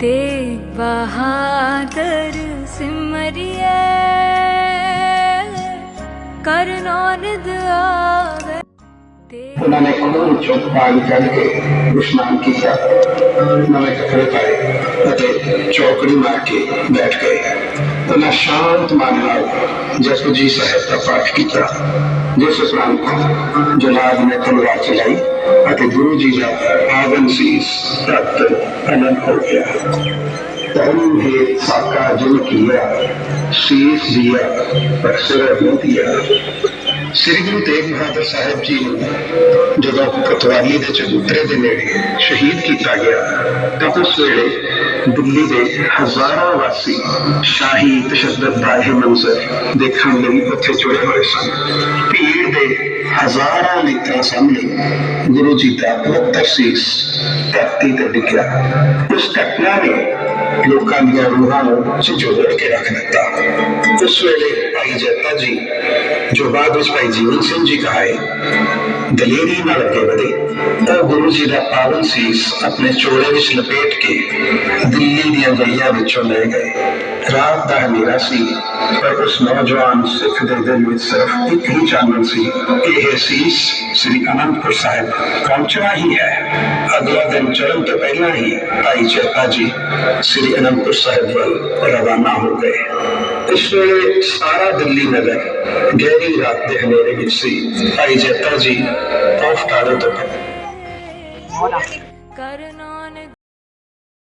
ते बहादुर सिमरिया सिमर कर्णनान ਆਵੇ ਉਹਨਾਂ ਨੇ ਖੂਨ ਚੋਂ ਪਾਣੀ ਕੱਢ ਕੇ ਇਸ਼ਨਾਨ ਕੀਤਾ ਨਵੇਂ ਕੱਪੜੇ ਪਾਏ ਅਤੇ ਚੌਕੜੀ ਮਾਰ ਕੇ ਬੈਠ ਗਏ ਉਹਨਾਂ ਸ਼ਾਂਤ ਮਨ ਨਾਲ ਜਸਪਜੀ ਸਾਹਿਬ ਦਾ ਪਾਠ ਕੀਤਾ ਜਿਸ ਉਪਰੰਤ ਜਨਾਬ ਨੇ ਤਲਵਾਰ ਚਲਾਈ ਅਤੇ ਗੁਰੂ ਜੀ ਦਾ ਆਗਨ ਸੀਸ ਤਖਤ ਅਨੰਦ ਹੋ ਗਿਆ धर्म है साका जिन किया शीश दिया पर सिर न दिया ਸ੍ਰੀ ਗੁਰੂ ਤੇਗ ਬਹਾਦਰ ਸਾਹਿਬ ਜੀ ਨੂੰ ਜਦੋਂ ਕਤਵਾਲੀ ਦੇ ਚਬੂਤਰੇ ਦੇ ਨੇੜੇ ਸ਼ਹੀਦ ਕੀਤਾ ਗਿਆ ਤਾਂ ਉਸ ਵੇਲੇ ਦਿੱਲੀ ਦੇ ਹਜ਼ਾਰਾਂ ਵਾਸੀ ਸ਼ਾਹੀ ਤਸ਼ੱਦਦ ਦਾ ਇਹ ਮੰਜ਼ਰ ਦੇਖਣ ਲਈ ਉੱਥੇ ਜੁੜੇ ਹੋਏ ਸਨ ਭੀੜ ਦੇ ਹਜ਼ਾਰਾਂ ਲੀਟਰਾਂ ਸਾਹਮਣੇ ਗੁਰੂ ਜੀ ਦਾ ਪਵਿੱਤਰ ਸੀਸ ਧਰਤੀ ਤੇ ਡਿੱਗਿਆ ਉਸ ਘਟਨਾ ਨੇ ਲੋਕਾਂ ਦੀਆਂ ਰੂਹਾਂ ਨੂੰ ਝੰਜੋੜ ਕੇ ਰੱਖ ਦਿੱਤਾ ਉਸ ਵੇਲੇ ਭਾਈ ਜੱਤਾ ਜੀ ਜੋ ਬਾਅਦ ਵਿੱਚ ਭਾਈ ਜੀਵਨ ਸਿੰਘ ਜੀ ਕਹਾਏ ਦਲੇਰੀ ਨਾਲ ਅੱਗੇ ਵਧੇ ਉਹ ਗੁਰੂ ਜੀ ਦਾ ਪਾਵਨ ਸੀਸ ਆਪਣੇ ਚੋਲੇ ਵਿੱਚ ਲਪੇਟ ਕੇ ਦਿੱਲੀ ਦੀਆਂ ਗਲੀਆਂ ਵਿੱਚੋਂ ਲੈ ਗਏ ਰਾਤ ਦਾ ਹਨੇਰਾ ਸੀ ਪਰ ਉਸ ਨੌਜਵਾਨ ਸਿੱਖ ਦੇ ਦਿਲ ਵਿੱਚ ਸਿਰਫ ਇੱਕ ਹੀ ਚਾਨਣ ਸੀ ਕਿ ਇਹ ਸੀਸ ਸ੍ਰੀ ਅਨੰਦਪੁਰ ਸਾਹਿਬ ਪਹੁੰਚਣਾ ਹੀ ਹੈ ਅਗਲਾ ਦਿਨ ਚੜ੍ਹਨ ਤੋਂ ਪਹਿਲਾਂ ਹੀ ਭਾਈ ਚੇਤਾ ਜੀ ਸ੍ਰੀ ਅਨੰਦਪੁਰ ਸਾਹਿਬ ਵੱਲ ਰਵਾਨਾ ਹੋ ਗਏ ਇਸ ਵੇਲੇ ਸਾਰਾ ਦਿੱਲੀ ਨਗਰ ਗਹਿਰੀ ਰਾਤ ਦੇ ਹਨੇਰੇ ਵਿੱਚ ਸੀ ਭਾਈ ਜੱਤਾ ਜੀ ਔਫ ਟਾਲੇ ਤੋਂ ਕਰਨ